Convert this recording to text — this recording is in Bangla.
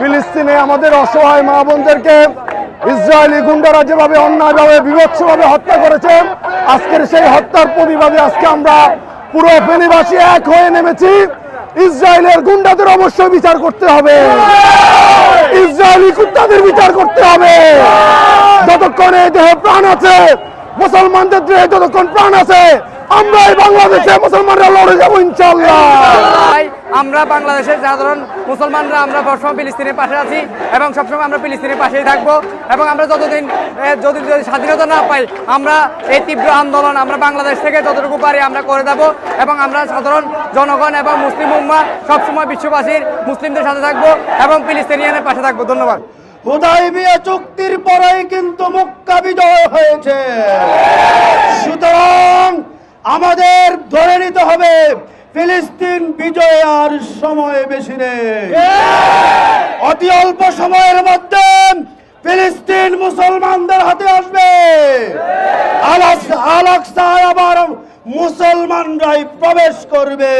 ফিলিস্তিনে আমাদের অসহায় মা বোনদেরকে ইসরায়েলি গুন্ডারা যেভাবে অন্যায়ভাবে, বিভৎসভাবে হত্যা করেছে, আজকের সেই হত্যার প্রতিবাদে আজকে আমরা পুরো ফেনীবাসী এক হয়ে নেমেছি। ইসরায়েলের গুন্ডাদের অবশ্যই বিচার করতে হবে। ইসরায়েলি কুত্তাদের বিচার করতে হবে। যতক্ষণ এই দেহে প্রাণ আছে, মুসলমানদের দেহে যতক্ষণ প্রাণ আছে আমরা এই বাংলাদেশে মুসলমানরা লড়ে যাব ইনশাল্লাহ আমরা বাংলাদেশের সাধারণ মুসলমানরা, আমরা সবসময় ফিলিস্তিনের পাশে আছি এবং সবসময় আমরা ফিলিস্তিনের পাশেই থাকব এবং আমরা যতদিন যদি যদি স্বাধীনতা না পাই, আমরা এই তীব্র আন্দোলন আমরা বাংলাদেশ থেকে যতটুকু পারি আমরা করে দেবো এবং আমরা সাধারণ জনগণ এবং মুসলিম উম্মা সবসময় বিশ্ববাসীর, মুসলিমদের সাথে থাকব এবং ফিলিস্তিনিয়ানের পাশে থাকব। ধন্যবাদ। হুদাইবিয়া চুক্তির পরেই কিন্তু মক্কা বিজয় হয়েছে। সুতরাং আমাদের ধরে নিতে হবে ফিলিস্তিন বিজয় আর সময় বেশি নেই। অতি অল্প সময়ের মধ্যে ফিলিস্তিন মুসলমানদের হাতে আসবে। আলাক্সায় আবার মুসলমানরাই প্রবেশ করবে।